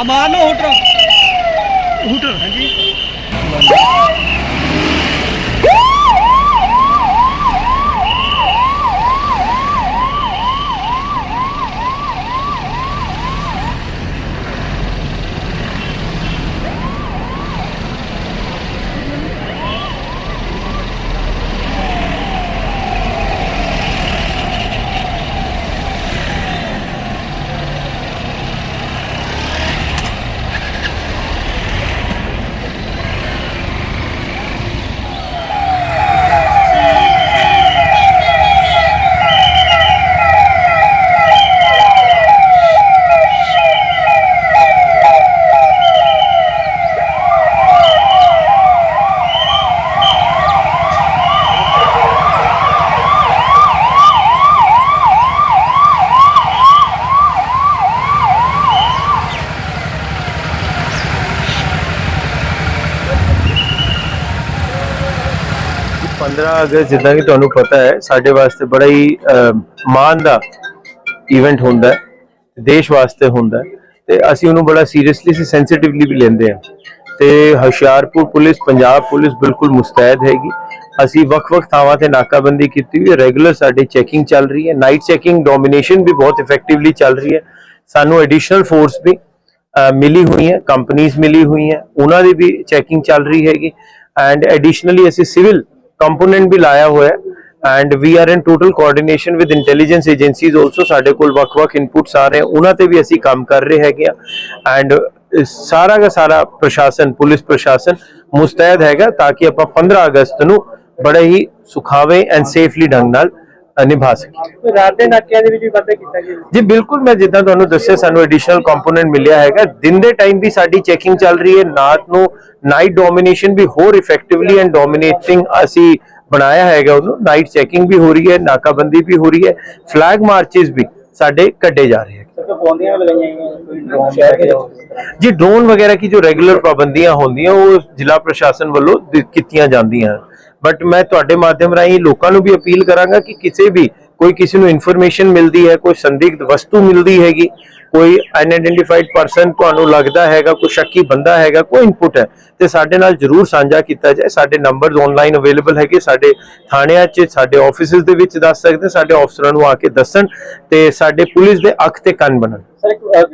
ਅਮਾਨ ਨੂੰ hooter. Hooter ਹਾਂਜੀ। 15 ਅਗਸਤ ਜਿੱਦਾਂ ਕਿ ਤੁਹਾਨੂੰ ਪਤਾ ਹੈ, ਸਾਡੇ ਵਾਸਤੇ ਬੜਾ ਹੀ ਮਾਣ ਦਾ ਇਵੈਂਟ ਹੁੰਦਾ ਹੈ, ਦੇਸ਼ ਵਾਸਤੇ ਹੁੰਦਾ ਹੈ ਤੇ ਅਸੀਂ ਉਹਨੂੰ ਬੜਾ ਸੀਰੀਅਸਲੀ ਤੇ ਸੈਂਸਿਟਿਵਲੀ ਵੀ ਲੈਂਦੇ ਹਾਂ। ਤੇ ਹੁਸ਼ਿਆਰਪੁਰ ਪੁਲਿਸ, ਪੰਜਾਬ ਪੁਲਿਸ ਬਿਲਕੁਲ ਮੁਸਤੈਦ ਹੈਗੀ। ਅਸੀਂ ਵੱਖ-ਵੱਖ ਥਾਵਾਂ ਤੇ ਨਾਕਾਬੰਦੀ ਕੀਤੀ ਹੋਈ ਹੈ ਰੈਗੂਲਰ ਸਾਡੀ ਚੈਕਿੰਗ ਚੱਲ ਰਹੀ ਹੈ ਨਾਈਟ ਚੈਕਿੰਗ ਡੋਮੀਨੇਸ਼ਨ ਵੀ ਬਹੁਤ ਇਫੈਕਟਿਵਲੀ ਚੱਲ ਰਹੀ ਹੈ। ਸਾਨੂੰ ਐਡੀਸ਼ਨਲ ਫੋਰਸ ਵੀ ਮਿਲੀ ਹੋਈ ਹੈ ਕੰਪਨੀਆਂ ਮਿਲੀ ਹੋਈਆਂ ਉਹਨਾਂ ਦੀ ਵੀ ਚੈਕਿੰਗ ਚੱਲ ਰਹੀ ਹੈਗੀ। ਐਂਡ ਐਡੀਸ਼ਨਲੀ ਅਸੀਂ ਸਿਵਲ ਕੰਪੋਨੈਂਟ ਵੀ ਲਾਇਆ ਹੋਇਆ ਹੈ। And we are in total coordination with intelligence agencies also ਸਾਡੇ ਕੋਲ ਵੱਖ-ਵੱਖ ਇਨਪੁਟਸ ਆ ਰਹੇ ਉਹਨਾਂ ਤੇ ਵੀ ਅਸੀਂ ਕੰਮ ਕਰ ਰਹੇ ਹੈਗੇ ਆ। ਐਂਡ ਸਾਰਾ ਦਾ ਸਾਰਾ ਪ੍ਰਸ਼ਾਸਨ, ਪੁਲਿਸ ਪ੍ਰਸ਼ਾਸਨ ਮੁਸਤੈਦ ਹੈਗਾ ਤਾਂ ਕਿ ਆਪਾਂ 15 ਅਗਸਤ ਨੂੰ ਬੜੇ ਹੀ ਸੁਖਾਵੇਂ ਐਂਡ ਸੇਫਲੀ ਢੰਗ ਨਾਲ ਨਿਭਾ ਸਕੀਏ ਰਾਤ ਦੇ ਨਾਕਿਆਂ ਦੇ ਵਿੱਚ ਵੀ ਵਾਧਾ ਕੀਤਾ ਗਿਆ। ਜੀ ਬਿਲਕੁਲ ਮੈਂ ਜਿੱਦਾਂ ਤੁਹਾਨੂੰ ਦੱਸਿਆ ਸਾਨੂੰ ਐਡੀਸ਼ਨਲ ਕੰਪੋਨੈਂਟ ਮਿਲਿਆ ਹੈਗਾ। ਦਿਨ ਦੇ ਟਾਈਮ ਵੀ ਸਾਡੀ ਚੈਕਿੰਗ ਚੱਲ ਰਹੀ ਹੈ। ਨਾਟ ਨੂੰ ਨਾਈਟ ਡੋਮੀਨੇਸ਼ਨ ਵੀ ਹੋਰ ਇਫੈਕਟਿਵਲੀ ਐਂਡ ਡੋਮੀਨੇਟਿੰਗ ਅਸੀਂ ਬਣਾਇਆ ਹੈਗਾ ਉਹਨੂੰ। ਨਾਈਟ ਚੈਕਿੰਗ ਵੀ ਹੋ ਰਹੀ ਹੈ ਨਾਕਾਬੰਦੀ ਵੀ ਹੋ ਰਹੀ ਹੈ। ਫਲੈਗ ਮਾਰਚਸ ਵੀ ਸਾਡੇ ਕੱਢੇ ਜਾ ਰਹੇ ਜੀ ਡਰੋਨ ਵਗੈਰਾ ਕੀ ਜੋ ਰੈਗੂਲਰ ਪਾਬੰਦੀਆਂ ਹੁੰਦੀਆਂ, ਉਹ ਜ਼ਿਲ੍ਹਾ ਪ੍ਰਸ਼ਾਸਨ ਵੱਲੋਂ ਕੀਤੀਆਂ ਜਾਂਦੀਆਂ। ਬਟ ਮੈਂ ਤੁਹਾਡੇ ਮਾਧਿਅਮ ਰਾਹੀਂ ਲੋਕਾਂ ਨੂੰ ਵੀ ਅਪੀਲ ਕਰਾਂਗਾ ਕਿ ਕਿਸੇ ਵੀ ਕੋਈ ਕਿਸੇ ਨੂੰ ਇਨਫੋਰਮੇਸ਼ਨ ਮਿਲਦੀ ਹੈ, ਕੋਈ ਸੰਦਿਗਧ ਵਸਤੂ ਮਿਲਦੀ ਹੈਗੀ, ਕੋਈ ਅਨਆਇਡੈਂਟੀਫਾਈਡ ਪਰਸਨ ਤੁਹਾਨੂੰ ਲੱਗਦਾ ਹੈਗਾ, ਕੋਈ ਸ਼ੱਕੀ ਬੰਦਾ ਹੈਗਾ, ਕੋਈ ਇਨਪੁਟ ਹੈ, ਤੇ ਸਾਡੇ ਨਾਲ ਜਰੂਰ ਸਾਂਝਾ ਕੀਤਾ ਜਾਏ। ਸਾਡੇ ਨੰਬਰਸ ਆਨਲਾਈਨ ਅਵੇਲੇਬਲ ਹੈਗੇ, ਸਾਡੇ ਥਾਣਿਆਂ 'ਚ, ਸਾਡੇ ਆਫਿਸਿਸ ਦੇ ਵਿੱਚ ਦੱਸ ਸਕਦੇ, ਸਾਡੇ ਅਫਸਰਾਂ ਨੂੰ ਆ ਕੇ ਦੱਸਣ ਤੇ ਸਾਡੇ ਪੁਲਿਸ ਦੇ ਅੱਖ ਤੇ ਕੰਨ ਬਣਨ